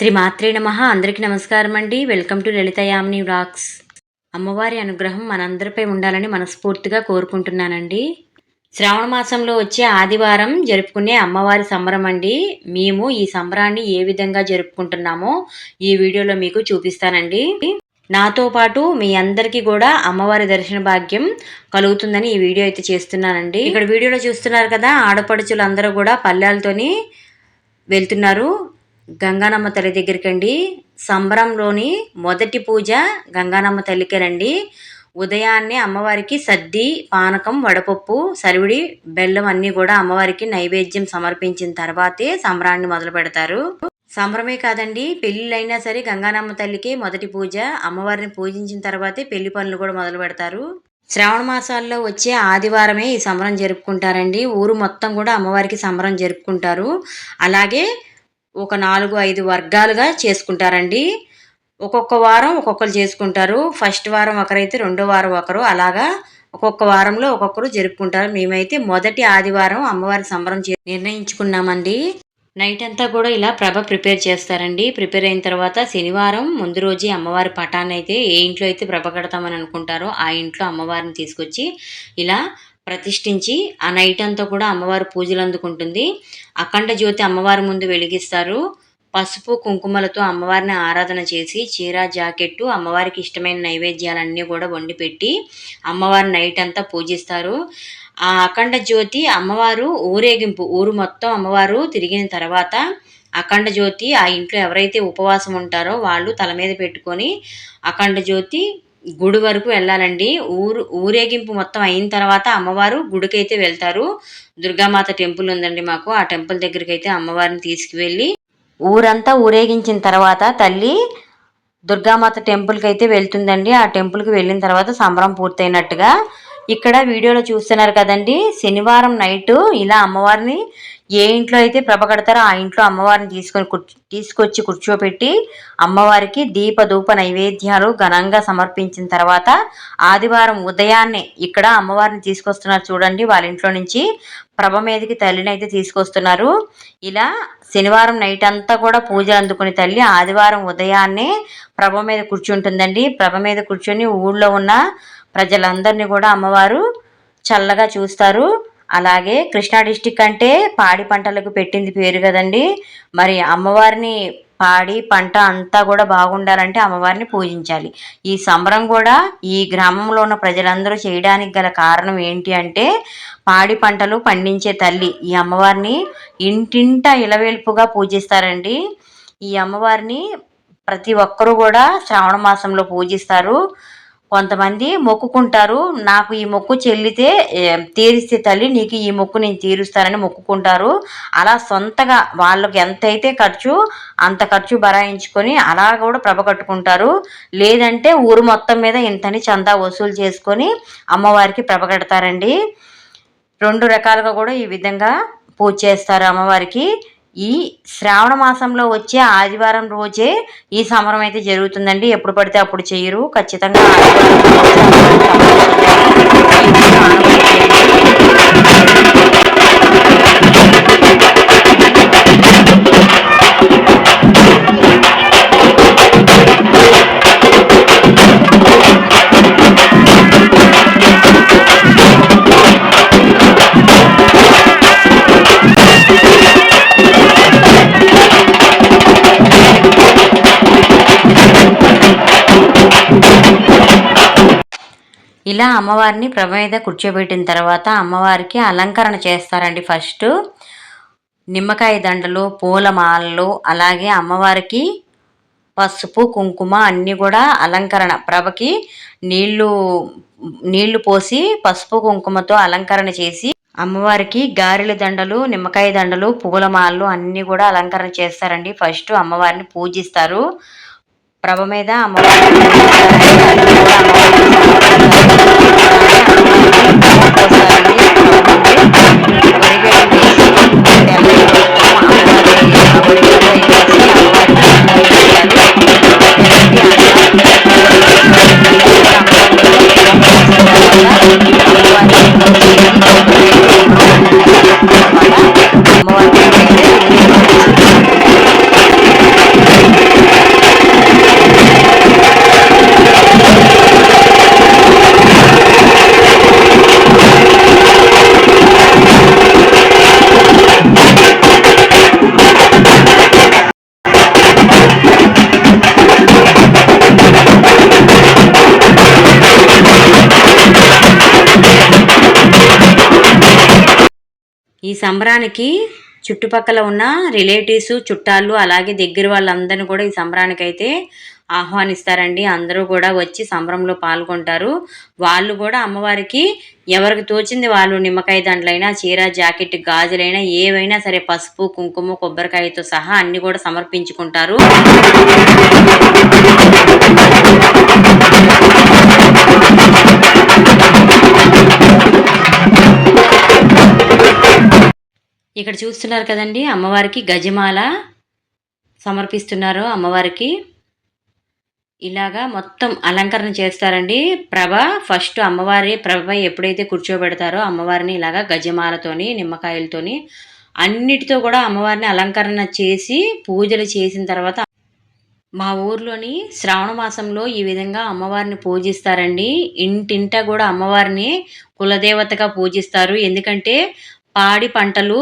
శ్రీ మాత్రే నమ. అందరికీ నమస్కారం అండి. Welcome to Lalitha Yamini vlogs. అమ్మవారి అనుగ్రహం మనందరిపై ఉండాలని మనస్ఫూర్తిగా కోరుకుంటున్నానండి. శ్రావణ మాసంలో వచ్చే ఆదివారం జరుపుకునే అమ్మవారి సంబరం అండి. మేము ఈ సంబరాన్ని ఏ విధంగా జరుపుకుంటున్నామో ఈ వీడియోలో మీకు చూపిస్తానండి. నాతో పాటు మీ అందరికీ కూడా అమ్మవారి దర్శన భాగ్యం కలుగుతుందని ఈ వీడియో అయితే చేస్తున్నానండి. ఇక్కడ వీడియోలో చూస్తున్నారు కదా ఆడపడుచులు అందరూ కూడా పల్లెలతోని వెళ్తున్నారు. గంగానమ్మ తల్లి దగ్గరికండి. సంబరంలోని మొదటి పూజ గంగానమ్మ తల్లికేనండి ఉదయాన్నే అమ్మవారికి సద్ది పానకం వడపప్పు సరివిడి బెల్లం అన్నీ కూడా అమ్మవారికి నైవేద్యం సమర్పించిన తర్వాతే సంబరాన్ని మొదలు పెడతారు. సంబరమే కాదండి పెళ్ళిళ్ళైనా సరే గంగానమ్మ తల్లికి మొదటి పూజ అమ్మవారిని పూజించిన తర్వాతే పెళ్ళి పనులు కూడా మొదలు పెడతారు. శ్రావణ మాసాల్లో వచ్చే ఆదివారమే ఈ సంబరం జరుపుకుంటారండి. ఊరు మొత్తం కూడా అమ్మవారికి సంబరం జరుపుకుంటారు. అలాగే ఒక నాలుగు ఐదు వర్గాలుగా చేసుకుంటారండి. ఒక్కొక్క వారం ఒక్కొక్కరు చేసుకుంటారు. ఫస్ట్ వారం ఒకరైతే రెండో వారం ఒకరు. అలాగా ఒక్కొక్క వారంలో ఒక్కొక్కరు జరుపుకుంటారు. మేమైతే మొదటి ఆదివారం అమ్మవారి సంబరం చే నిర్ణయించుకున్నామండి. నైట్ అంతా కూడా ఇలా ప్రభ ప్రిపేర్ చేస్తారండి. ప్రిపేర్ అయిన తర్వాత శనివారం ముందు రోజు అమ్మవారి పటాన్ని అయితే ఏ ఇంట్లో అయితే ప్రభ కడతామని అనుకుంటారో ఆ ఇంట్లో అమ్మవారిని తీసుకొచ్చి ఇలా ప్రతిష్ఠించి ఆ నైట్ అంతా కూడా అమ్మవారు పూజలు అందుకుంటుంది. అఖండ జ్యోతి అమ్మవారి ముందు వెలిగిస్తారు. పసుపు కుంకుమలతో అమ్మవారిని ఆరాధన చేసి చీర జాకెట్టు అమ్మవారికి ఇష్టమైన నైవేద్యాలన్నీ కూడా వండి పెట్టి అమ్మవారి నైట్ అంతా పూజిస్తారు. ఆ అఖండ జ్యోతి అమ్మవారు ఊరేగింపు ఊరు మొత్తం అమ్మవారు తిరిగిన తర్వాత అఖండ జ్యోతి ఆ ఇంట్లో ఎవరైతే ఉపవాసం ఉంటారో వాళ్ళు తల మీద పెట్టుకొని అఖండ జ్యోతి గుడి వరకు వెళ్ళాలండి. ఊరు ఊరేగింపు మొత్తం అయిన తర్వాత అమ్మవారు గుడికైతే వెళ్తారు. దుర్గామాత టెంపుల్ ఉందండి మాకు. ఆ టెంపుల్ దగ్గరికి అయితే అమ్మవారిని తీసుకువెళ్ళి ఊరంతా ఊరేగించిన తర్వాత తల్లి దుర్గామాత టెంపుల్కి అయితే వెళ్తుందండి. ఆ టెంపుల్కి వెళ్ళిన తర్వాత సంబరం పూర్తయినట్టుగా ఇక్కడ వీడియోలో చూస్తున్నారు కదండి. శనివారం నైట్ ఇలా అమ్మవారిని ఏ ఇంట్లో అయితే ప్రభ కడతారో ఆ ఇంట్లో అమ్మవారిని తీసుకొని తీసుకొచ్చి కూర్చోపెట్టి అమ్మవారికి దీప ధూప నైవేద్యాలు ఘనంగా సమర్పించిన తర్వాత ఆదివారం ఉదయాన్నే ఇక్కడ అమ్మవారిని తీసుకొస్తున్నారు చూడండి. వాళ్ళ ఇంట్లో నుంచి ప్రభ మీదకి తల్లిని అయితే తీసుకొస్తున్నారు. ఇలా శనివారం నైట్ అంతా కూడా పూజలు అందుకుని తల్లి ఆదివారం ఉదయాన్నే ప్రభ మీద కూర్చుంటుందండి. ప్రభ మీద కూర్చొని ఊళ్ళో ఉన్న ప్రజలందరినీ కూడా అమ్మవారు చల్లగా చూస్తారు. అలాగే కృష్ణా డిస్టిక్ అంటే పాడి పంటలకు పెట్టింది పేరు కదండి. మరి అమ్మవారిని పాడి పంట అంతా కూడా బాగుండాలంటే అమ్మవారిని పూజించాలి. ఈ సంబరం కూడా ఈ గ్రామంలో ఉన్న ప్రజలందరూ చేయడానికి గల కారణం ఏంటి అంటే పాడి పంటలు పండించే తల్లి ఈ అమ్మవారిని ఇంటింట ఇలవేల్పుగా పూజిస్తారండి. ఈ అమ్మవారిని ప్రతి ఒక్కరూ కూడా శ్రావణ మాసంలో పూజిస్తారు. కొంతమంది మొక్కుకుంటారు. నాకు ఈ మొక్కు చెల్లితే తీరిస్తే తల్లి నీకు ఈ మొక్కు నేను తీరుస్తానని మొక్కుకుంటారు. అలా సొంతగా వాళ్ళకి ఎంతైతే ఖర్చు అంత ఖర్చు బరాయించుకొని అలా కూడా ప్రభ కట్టుకుంటారు. లేదంటే ఊరు మొత్తం మీద ఇంతని చందా వసూలు చేసుకొని అమ్మవారికి ప్రభ కడతారండి. రెండు రకాలుగా కూడా ఈ విధంగా పూజ చేస్తారు అమ్మవారికి. ఈ శ్రావణ మాసంలో వచ్చే ఆదివారం రోజే ఈ సమరం అయితే జరుగుతుందండి. ఎప్పుడు పడితే అప్పుడు చేయరు. ఖచ్చితంగా ఇలా అమ్మవారిని ప్రభ మీద కూర్చోబెట్టిన తర్వాత అమ్మవారికి అలంకరణ చేస్తారండి ఫస్ట్. నిమ్మకాయ దండలు పూలమాలలు అలాగే అమ్మవారికి పసుపు కుంకుమ అన్నీ కూడా అలంకరణ. ప్రభకి నీళ్ళు నీళ్ళు పోసి పసుపు కుంకుమతో అలంకరణ చేసి అమ్మవారికి గారెల దండలు నిమ్మకాయ దండలు పూలమాలలు అన్నీ కూడా అలంకరణ చేస్తారండి. ఫస్ట్ అమ్మవారిని పూజిస్తారు. ప్రభ మీద అమ్మవారి ఈ సంబరానికి చుట్టుపక్కల ఉన్న రిలేటివ్స్ చుట్టాలు అలాగే దగ్గర వాళ్ళందరినీ కూడా ఈ సంబరానికి అయితే ఆహ్వానిస్తారండి. అందరూ కూడా వచ్చి సంబరంలో పాల్గొంటారు. వాళ్ళు కూడా అమ్మవారికి ఎవరికి తోచింది వాళ్ళు నిమ్మకాయ దండలైనా చీర జాకెట్ గాజులైనా ఏవైనా సరే పసుపు కుంకుమ కొబ్బరికాయతో సహా అన్ని కూడా సమర్పించుకుంటారు. ఇక్కడ చూస్తున్నారు కదండి అమ్మవారికి గజమాల సమర్పిస్తున్నారు అమ్మవారికి. ఇలాగా మొత్తం అలంకరణ చేస్తారండి. ప్రభ ఫస్ట్ అమ్మవారి ప్రభ ఎప్పుడైతే కూర్చోబెడతారో అమ్మవారిని ఇలాగా గజమాలతోని నిమ్మకాయలతోని అన్నిటితో కూడా అమ్మవారిని అలంకరణ చేసి పూజలు చేసిన తర్వాత మా ఊర్లోని శ్రావణ మాసంలో ఈ విధంగా అమ్మవారిని పూజిస్తారండి. ఇంటింటా కూడా అమ్మవారిని కులదేవతగా పూజిస్తారు. ఎందుకంటే పాడి పంటలు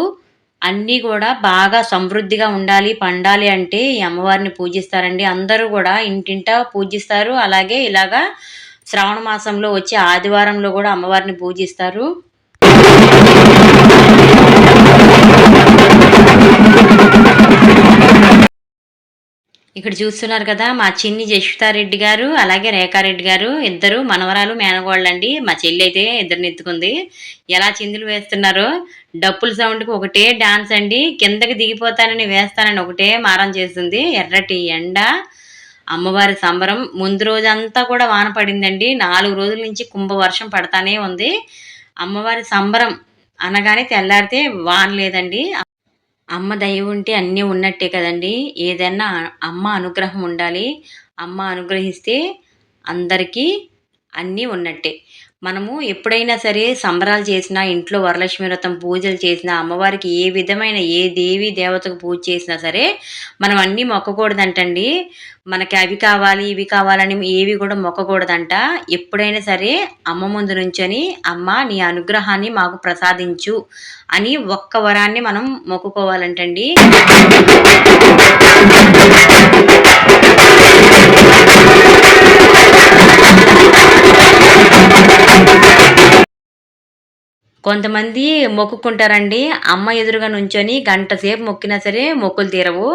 అన్నీ కూడా బాగా సమృద్ధిగా ఉండాలి పండాలి అంటే ఈ అమ్మవారిని పూజిస్తారండి. అందరూ కూడా ఇంటింటా పూజిస్తారు. అలాగే ఇలాగా శ్రావణ మాసంలో వచ్చే ఆదివారంలో కూడా అమ్మవారిని పూజిస్తారు. ఇక్కడ చూస్తున్నారు కదా మా చిన్ని జశ్వితారెడ్డి గారు అలాగే రేఖారెడ్డి గారు ఇద్దరు మనవరాలు మేనగోళ్ళండి. మా చెల్లి అయితే ఇద్దరిని ఎత్తుకుంది. ఎలా చిందులు వేస్తున్నారో డప్పుల సౌండ్కి ఒకటే డాన్స్ అండి. కిందకి దిగిపోతానని వేస్తానని ఒకటే మారం చేస్తుంది. ఎర్రటి ఎండ అమ్మవారి సంబరం. ముందు రోజంతా కూడా వాన పడిందండి. నాలుగు రోజుల నుంచి కుంభ వర్షం పడతానే ఉంది. అమ్మవారి సంబరం అనగానే తెల్లారితే వాన లేదండి. అమ్మ దయ ఉంటే అన్నీ ఉన్నట్టే కదండి. ఏదైనా అమ్మ అనుగ్రహం ఉండాలి. అమ్మ అనుగ్రహిస్తే అందరికీ అన్నీ ఉన్నట్టే. మనము ఎప్పుడైనా సరే సంబరాలు చేసినా ఇంట్లో వరలక్ష్మి వ్రతం పూజలు చేసినా అమ్మవారికి ఏ విధమైన ఏ దేవి దేవతకు పూజ చేసినా సరే మనం అన్నీ మొక్కకూడదంటండి. మనకి అవి కావాలి ఇవి కావాలని ఏవి కూడా మొక్కకూడదంట. ఎప్పుడైనా సరే అమ్మ ముందు నుంచొని అమ్మ నీ అనుగ్రహాన్ని మాకు ప్రసాదించు అని ఒక్క వరాన్ని మనం మొక్కుకోవాలంటండి. కొంతమంది మొక్కుకుంటారండి. అమ్మ ఎదురుగా నుంచొని గంట సేపు మొక్కినా సరే మొక్కులు తీరవు.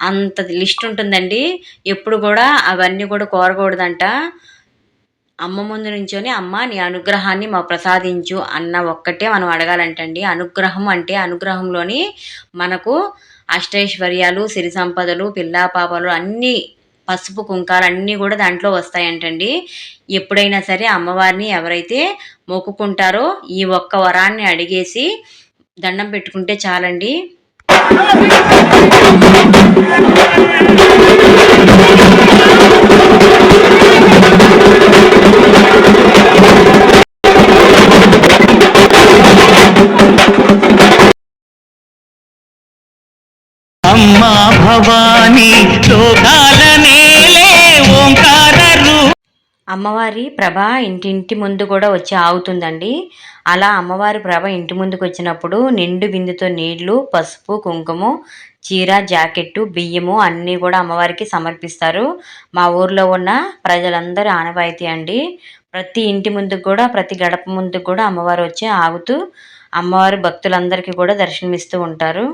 అంత లిస్ట్ ఉంటుందండి. ఎప్పుడు కూడా అవన్నీ కూడా కోరకూడదంట. అమ్మ ముందు నుంచొని అమ్మ నీ అనుగ్రహాన్ని మా ప్రసాదించు అన్న ఒక్కటే మనం అడగాలంటండి. అనుగ్రహం అంటే అనుగ్రహంలోని మనకు అష్టైశ్వర్యాలు సిరి సంపదలు పిల్లా పాపలు అన్నీ పసుపు కుంకాలు అన్నీ కూడా దాంట్లో వస్తాయంటండి. ఎప్పుడైనా సరే అమ్మవారిని ఎవరైతే మొక్కుకుంటారో ఈ ఒక్క వరాన్ని అడిగేసి దండం పెట్టుకుంటే చాలండి. అమ్మా భవా అమ్మవారి ప్రభ ఇంటింటి ముందు కూడా వచ్చి ఆగుతుందండి. అలా అమ్మవారి ప్రభ ఇంటి ముందుకు వచ్చినప్పుడు నిండు బిందుతో నీళ్ళు పసుపు కుంకుమ చీర జాకెట్టు బియ్యము అన్నీ కూడా అమ్మవారికి సమర్పిస్తారు. మా ఊర్లో ఉన్న ప్రజలందరూ ఆనవాయితీ అండి. ప్రతి ఇంటి ముందుకు కూడా ప్రతి గడప ముందుకు కూడా అమ్మవారు వచ్చి ఆగుతూ అమ్మవారి భక్తులందరికీ కూడా దర్శనమిస్తూ ఉంటారు.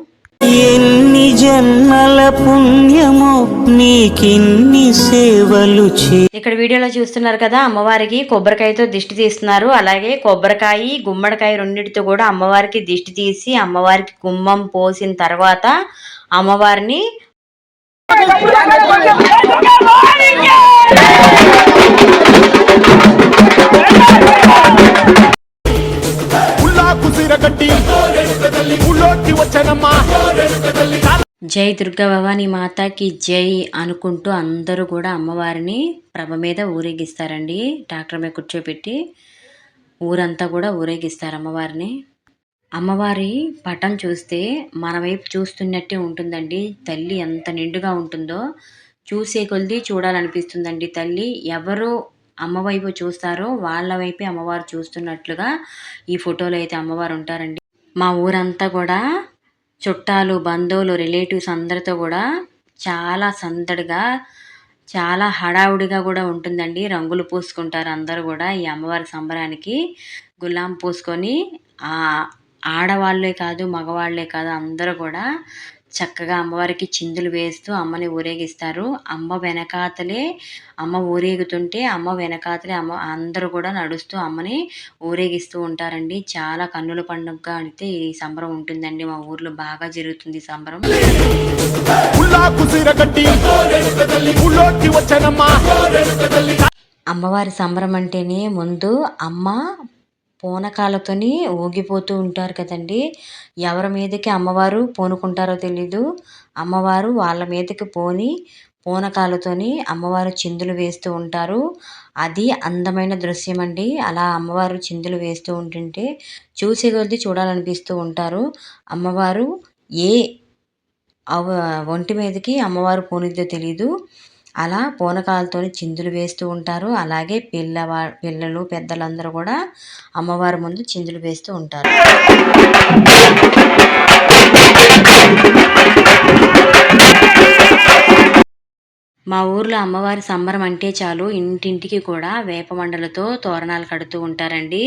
ఎన్ని జన్మల పుణ్యమో నీకిన్ని సేవలు చే ఇక్కడ వీడియోలో చూస్తున్నారు కదా అమ్మవారికి కొబ్బరికాయతో దిష్టి తీస్తున్నారు. అలాగే కొబ్బరికాయ గుమ్మడికాయ రెండింటితో కూడా అమ్మవారికి దిష్టి తీసి అమ్మవారికి గుమ్మం పోసిన తర్వాత అమ్మవారిని జై దుర్గా భవానీ మాతాకి జై అనుకుంటూ అందరూ కూడా అమ్మవారిని ప్రభ మీద ఊరేగిస్తారండి. డాక్టర్ మీద కూర్చోబెట్టి ఊరంతా కూడా ఊరేగిస్తారు అమ్మవారిని. అమ్మవారి పటం చూస్తే మన వైపు చూస్తున్నట్టే ఉంటుందండి. తల్లి ఎంత నిండుగా ఉంటుందో చూసే కొలిది చూడాలనిపిస్తుందండి తల్లి. ఎవరు అమ్మవైపు చూస్తారో వాళ్ళ వైపే అమ్మవారు చూస్తున్నట్లుగా ఈ ఫోటోలో అయితే అమ్మవారు ఉంటారండి. మా ఊరంతా కూడా చుట్టాలు బంధువులు రిలేటివ్స్ అందరితో కూడా చాలా సందడిగా చాలా హడావుడిగా కూడా ఉంటుందండి. రంగులు పూసుకుంటారు అందరూ కూడా ఈ అమ్మవారి సంబరానికి. గులాం పూసుకొని ఆ ఆడవాళ్ళే కాదు మగవాళ్ళే కాదు అందరూ కూడా చక్కగా అమ్మవారికి చిందులు వేస్తూ అమ్మని ఊరేగిస్తారు. అమ్మ వెనకాతలే అమ్మ ఊరేగుతుంటే అమ్మ వెనకాతలే అమ్మ అందరూ కూడా నడుస్తూ అమ్మని ఊరేగిస్తూ ఉంటారండి. చాలా కన్నుల పండుగగా అయితే ఈ సంబరం ఉంటుందండి. మా ఊర్లో బాగా జరుగుతుంది సంబరం. అమ్మవారి సంబరం అంటేనే ముందు అమ్మ పూనకాలతోని ఊగిపోతూ ఉంటారు కదండీ. ఎవరి మీదకి అమ్మవారు పూనుకుంటారో తెలీదు. అమ్మవారు వాళ్ళ మీదకి పోని పూనకాలతోని అమ్మవారు చిందులు వేస్తూ ఉంటారు. అది అందమైన దృశ్యం అండి అలా అమ్మవారు చిందులు వేస్తూ ఉంటుంటే చూసే కొద్దీ చూడాలనిపిస్తూ ఉంటారు. అమ్మవారు ఏ అవ ఒంటి మీదకి అమ్మవారు పోనిద్దో తెలీదు. అలా పూనకాలతో చిందులు వేస్తూ ఉంటారు. అలాగే పిల్లవా పిల్లలు పెద్దలందరూ కూడా అమ్మవారి ముందు చిందులు వేస్తూ ఉంటారు. మా ఊర్లో అమ్మవారి సంబరం అంటే చాలు. ఇంటింటికి కూడా వేప మండలతో తోరణాలు కడుతూ ఉంటారండి.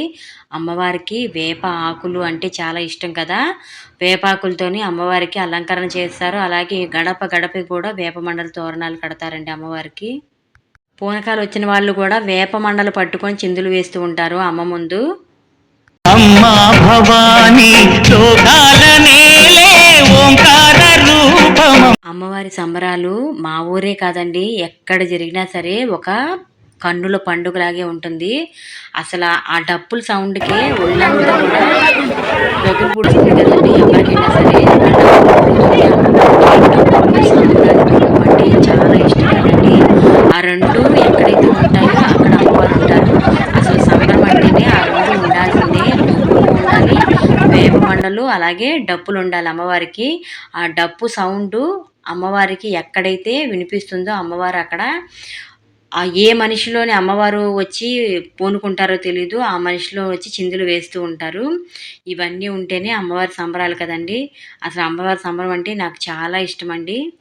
అమ్మవారికి వేప ఆకులు అంటే చాలా ఇష్టం కదా. వేపాకులతోని అమ్మవారికి అలంకరణ చేస్తారు. అలాగే గడప గడపకి కూడా వేప మండల తోరణాలు కడతారండి అమ్మవారికి. పూనకాలు వచ్చిన వాళ్ళు కూడా వేప మండలు పట్టుకొని చిందులు వేస్తూ ఉంటారు అమ్మ ముందు. అమ్మా భవానీ లోకాల నేలే ఓంకార అమ్మవారి సంబరాలు మా ఊరే కాదండి. ఎక్కడ జరిగినా సరే ఒక కన్నుల పండుగలాగే ఉంటుంది. అసలు ఆ డప్పుల సౌండ్కి ఒళ్ళంతా కూడా పుడుతుంది కదా ఎవరికైనా సరే ఆ డప్పులు పుడుతుంది, అమ్మవారికి సంబరాలు అంటే చాలా ఇష్టం కదండి ఆ రెండు ఎక్కడైతే ఉంటాయో అక్కడ అమ్మవారు ఉంటారు అసలు సంబరం అంటేనే ఆ రెండు ఉండాల్సిందే దుమ్ము ఉండాలి వేప మండలు అలాగే డప్పులు ఉండాలి అమ్మవారికి. ఆ డప్పు సౌండ్ అమ్మవారికి ఎక్కడైతే వినిపిస్తుందో అమ్మవారు అక్కడ ఆ ఏ మనిషిలోని అమ్మవారు వచ్చి పూనుకుంటారో తెలీదు. ఆ మనిషిలో వచ్చి చిందులు వేస్తూ ఉంటారు. ఇవన్నీ ఉంటేనే అమ్మవారి సంబరాలు కదండి. అసలు అమ్మవారి సంబరం అంటే నాకు చాలా ఇష్టం అండి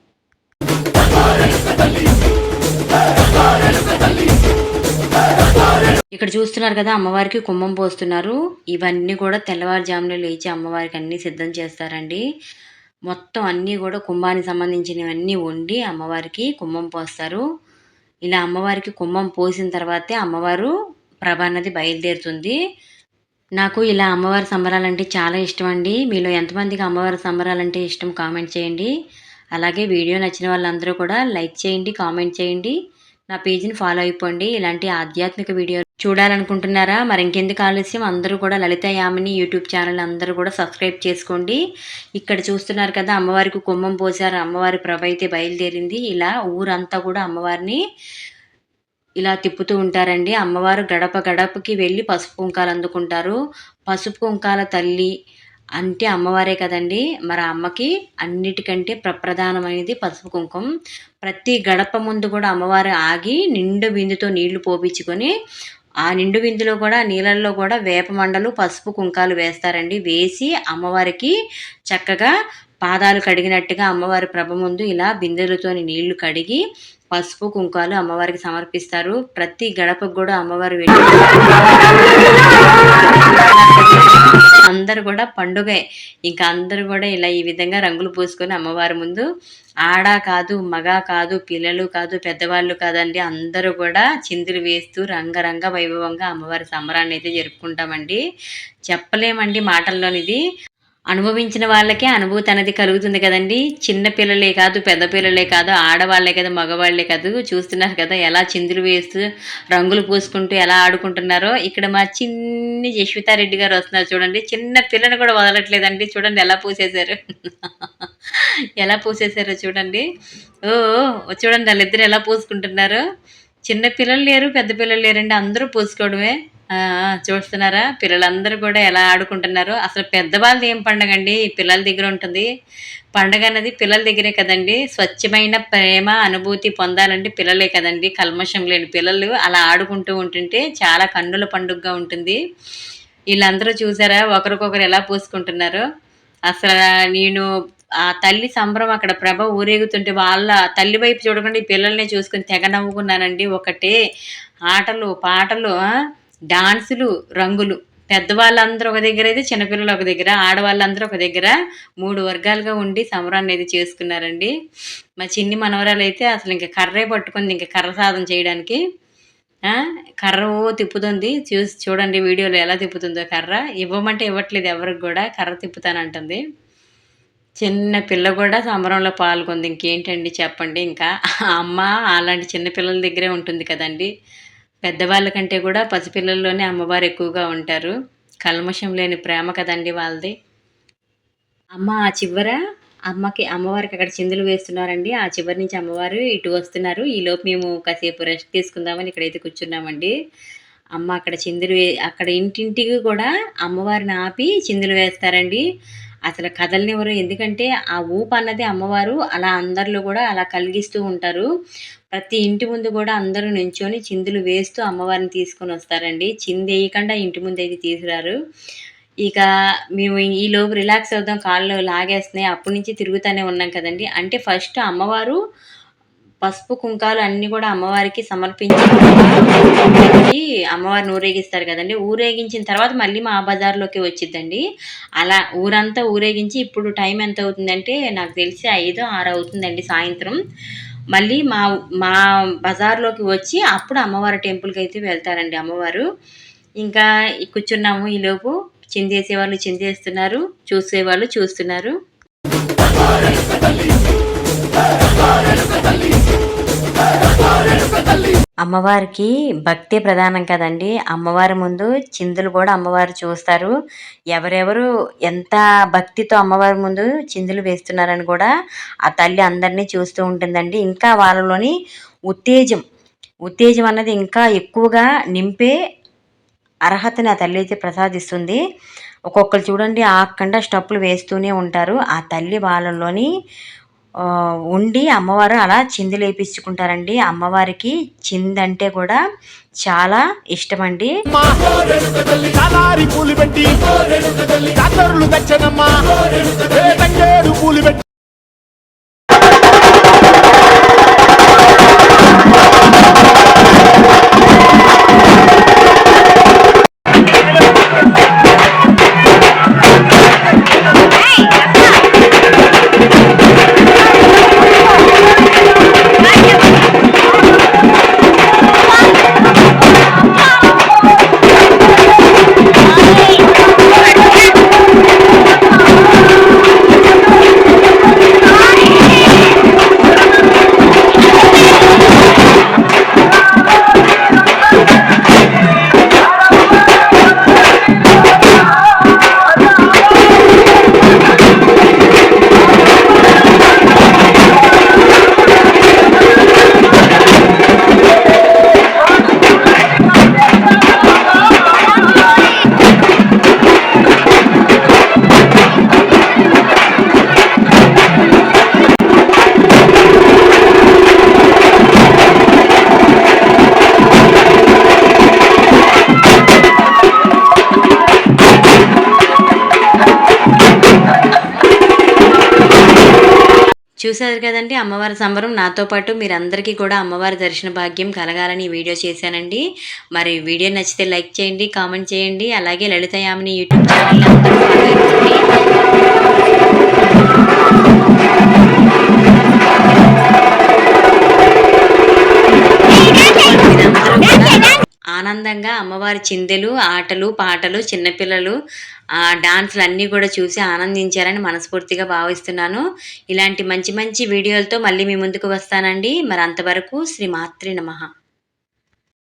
ఇక్కడ చూస్తున్నారు కదా అమ్మవారికి కుంభం పోస్తున్నారు. ఇవన్నీ కూడా తెల్లవారుజామున లేచి అమ్మవారికి అన్నీ సిద్ధం చేస్తారండి. మొత్తం అన్నీ కూడా కుంభానికి సంబంధించినవన్నీ వండి అమ్మవారికి కుంభం పోస్తారు. ఇలా అమ్మవారికి కుంభం పోసిన తర్వాతే అమ్మవారు ప్రభ అన్నది బయలుదేరుతుంది. నాకు ఇలా అమ్మవారి సంబరాలంటే చాలా ఇష్టం అండి మీలో ఎంతమందికి అమ్మవారి సంబరాలంటే ఇష్టం కామెంట్ చేయండి. అలాగే వీడియో నచ్చిన వాళ్ళందరూ కూడా లైక్ చేయండి కామెంట్ చేయండి. నా పేజీని ఫాలో అయిపోండి. ఇలాంటి ఆధ్యాత్మిక వీడియో చూడాలనుకుంటున్నారా? మరి ఇంకెందుకు ఆలస్యం? అందరూ కూడా లలిత యామిని యూట్యూబ్ ఛానల్ అందరూ కూడా సబ్స్క్రైబ్ చేసుకోండి. ఇక్కడ చూస్తున్నారు కదా అమ్మవారికి కుంభం పోసారు అమ్మవారి ప్రభ అయితే బయలుదేరింది. ఇలా ఊరంతా కూడా అమ్మవారిని ఇలా తిప్పుతూ ఉంటారండి. అమ్మవారు గడప గడపకి వెళ్ళి పసుపు కుంకాలు అందుకుంటారు. పసుపు కుంకాల తల్లి అంటే అమ్మవారే కదండి. మరి అమ్మకి అన్నిటికంటే ప్రప్రధానమైనది పసుపు కుంకుమ. ప్రతి గడప ముందు కూడా అమ్మవారు ఆగి నిండు బిందుతో నీళ్ళు పోపించుకొని ఆ నిండు విందులో కూడా నీళ్ళల్లో కూడా వేప మండలు పసుపు కుంకాలు వేస్తారండి. వేసి అమ్మవారికి చక్కగా పాదాలు కడిగినట్టుగా అమ్మవారి ప్రభ ముందు ఇలా బిందెలతోని నీళ్ళు కడిగి పసుపు కుంకాలు అమ్మవారికి సమర్పిస్తారు. ప్రతి గడపకు కూడా అమ్మవారు వెళ్ళి అందరూ కూడా పండుగే. ఇంకా అందరూ కూడా ఇలా ఈ విధంగా రంగులు పూసుకొని అమ్మవారి ముందు ఆడ కాదు మగ కాదు పిల్లలు కాదు పెద్దవాళ్ళు కాదండి అందరూ కూడా చిందులు వేస్తూ రంగరంగ వైభవంగా అమ్మవారి సంబరాన్ని అయితే జరుపుకుంటామండి. చెప్పలేమండి మాటల్లోనిది. అనుభవించిన వాళ్ళకే అనుభూతి అనేది కలుగుతుంది కదండి. చిన్న పిల్లలే కాదు పెద్ద పిల్లలే కాదు ఆడవాళ్ళే కదా మగవాళ్ళే కాదు. చూస్తున్నారు కదా ఎలా చిందులు వేస్తూ రంగులు పూసుకుంటూ ఎలా ఆడుకుంటున్నారో. ఇక్కడ మా చిన్ని యశ్వితారెడ్డి గారు వస్తున్నారు చూడండి. చిన్న పిల్లని కూడా వదలట్లేదండి. చూడండి ఎలా పూసేశారు. ఎలా పూసేశారో చూడండి. ఓ చూడండి వాళ్ళిద్దరు ఎలా పూసుకుంటున్నారు. చిన్న పిల్లలు లేరు పెద్ద పిల్లలు లేరండి. అందరూ పూసుకోవడమే. చూస్తున్నారా? పిల్లలందరూ కూడా ఎలా ఆడుకుంటున్నారు. అసలు పెద్దవాళ్ళది ఏం పండగ అండి ఈ పిల్లల దగ్గర ఉంటుంది. పండగ అన్నది పిల్లల దగ్గరే కదండి. స్వచ్ఛమైన ప్రేమ అనుభూతి పొందాలంటే పిల్లలే కదండి. కల్మషం లేని పిల్లలు అలా ఆడుకుంటూ ఉంటుంటే చాలా కన్నుల పండుగగా ఉంటుంది. వీళ్ళందరూ చూసారా? ఒకరికొకరు ఎలా పూసుకుంటున్నారు. అసలు నేను ఆ తల్లి సంబరం అక్కడ ప్రభ ఊరేగుతుంటే వాళ్ళ తల్లి వైపు చూడకుండా ఈ పిల్లల్ని చూసుకొని తెగ నవ్వుకున్నానండి. ఒకటే ఆటలు పాటలు డాన్సులు రంగులు. పెద్దవాళ్ళందరూ ఒక దగ్గర అయితే చిన్నపిల్లలు ఒక దగ్గర ఆడవాళ్ళందరూ ఒక దగ్గర మూడు వర్గాలుగా ఉండి సంబరాన్ని అయితే చేసుకున్నారండి. మా చిన్ని మనవరాలు అయితే అసలు ఇంకా కర్రే పట్టుకుంది ఇంకా కర్ర సాధన చేయడానికి. కర్ర ఓ తిప్పుతుంది. చూసి చూడండి వీడియోలో ఎలా తిప్పుతుందో కర్ర. ఇవ్వమంటే ఇవ్వట్లేదు ఎవరికి కూడా కర్ర తిప్పుతానంటుంది. చిన్న పిల్ల కూడా సంబరంలో పాల్గొంది. ఇంకేంటండి చెప్పండి ఇంకా. అమ్మ అలాంటి చిన్న పిల్లల దగ్గరే ఉంటుంది కదండి. పెద్దవాళ్ళ కంటే కూడా పసిపిల్లల్లోనే అమ్మవారు ఎక్కువగా ఉంటారు. కల్మషం లేని ప్రేమ కదండి వాళ్ళది. అమ్మ ఆ చివర అమ్మకి అమ్మవారికి అక్కడ చిందులు వేస్తున్నారండి. ఆ చివరి నుంచి అమ్మవారు ఇటు వస్తున్నారు. ఈలోపు మేము కాసేపు రెస్ట్ తీసుకుందామని ఇక్కడైతే కూర్చున్నామండి. అమ్మ అక్కడ చిందులు వే అక్కడ ఇంటింటికి కూడా అమ్మవారిని ఆపి చిందులు వేస్తారండి. అసలు కదలనివ్వరు ఎందుకంటే ఆ ఊపు అన్నది అమ్మవారు అలా అందరిలో కూడా అలా కలిగిస్తూ ఉంటారు. ప్రతి ఇంటి ముందు కూడా అందరూ నించొని చిందులు వేస్తూ అమ్మవారిని తీసుకొని వస్తారండి. చింది వేయకుండా ఇంటి ముందు అయితే తీసుకురారు. ఇక మేము ఈ లోపు రిలాక్స్ అవుదాం కాళ్ళు లాగేస్తున్నాయి అప్పటి నుంచి తిరుగుతూనే ఉన్నాం కదండి. అంటే ఫస్ట్ అమ్మవారు పసుపు కుంకాలు అన్నీ కూడా అమ్మవారికి సమర్పించి అమ్మవారిని ఊరేగిస్తారు కదండి. ఊరేగించిన తర్వాత మళ్ళీ మా బజార్లోకి వచ్చిద్దండి. అలా ఊరంతా ఊరేగించి ఇప్పుడు టైం ఎంత అవుతుందంటే నాకు తెలిసి ఐదు ఆరు అవుతుందండి సాయంత్రం. మళ్ళీ మా మా బజార్లోకి వచ్చి అప్పుడు అమ్మవారి టెంపుల్కి అయితే వెళ్తారండి అమ్మవారు. ఇంకా కూర్చున్నాము ఈలోపు చిందేసే వాళ్ళు చిందేస్తున్నారు చూసేవాళ్ళు చూస్తున్నారు. అమ్మవారికి భక్తి ప్రధానం కదండి. అమ్మవారి ముందు చిందులు కూడా అమ్మవారు చూస్తారు. ఎవరెవరు ఎంత భక్తితో అమ్మవారి ముందు చిందులు వేస్తున్నారని కూడా ఆ తల్లి అందరినీ చూస్తూ ఉంటుందండి. ఇంకా వాళ్ళలోని ఉత్తేజం ఉత్తేజం అన్నది ఇంకా ఎక్కువగా నింపే అర్హతని ఆ తల్లి అయితే ప్రసాదిస్తుంది. ఒక్కొక్కరు చూడండి ఆకుండా స్టప్పులు వేస్తూనే ఉంటారు. ఆ తల్లి వాళ్ళలోని ఉండి అమ్మవారు అలా చిందులు లేపించుకుంటారండి అమ్మవారికి చిందంటే కూడా చాలా ఇష్టమండి. కాలారి పూలు పెట్టి. కాతరులు చూసారు కదండి అమ్మవారి సంబరం నాతో పాటు మీరందరికీ కూడా అమ్మవారి దర్శన భాగ్యం కలగాలని వీడియో చేశానండి మరి వీడియో నచ్చితే లైక్ చేయండి కామెంట్ చేయండి అలాగే లలిత యామిని యూట్యూబ్ ఛానల్ అందరూ మీరందరూ ఆనందంగా అమ్మవారి చిందెలు ఆటలు పాటలు చిన్నపిల్లలు ఆ డాన్సులు అన్నీ కూడా చూసి ఆనందించారని మనస్ఫూర్తిగా భావిస్తున్నాను. ఇలాంటి మంచి మంచి వీడియోలతో మళ్ళీ మీ ముందుకు వస్తానండి. మరి అంతవరకు శ్రీ మాత్రి నమః.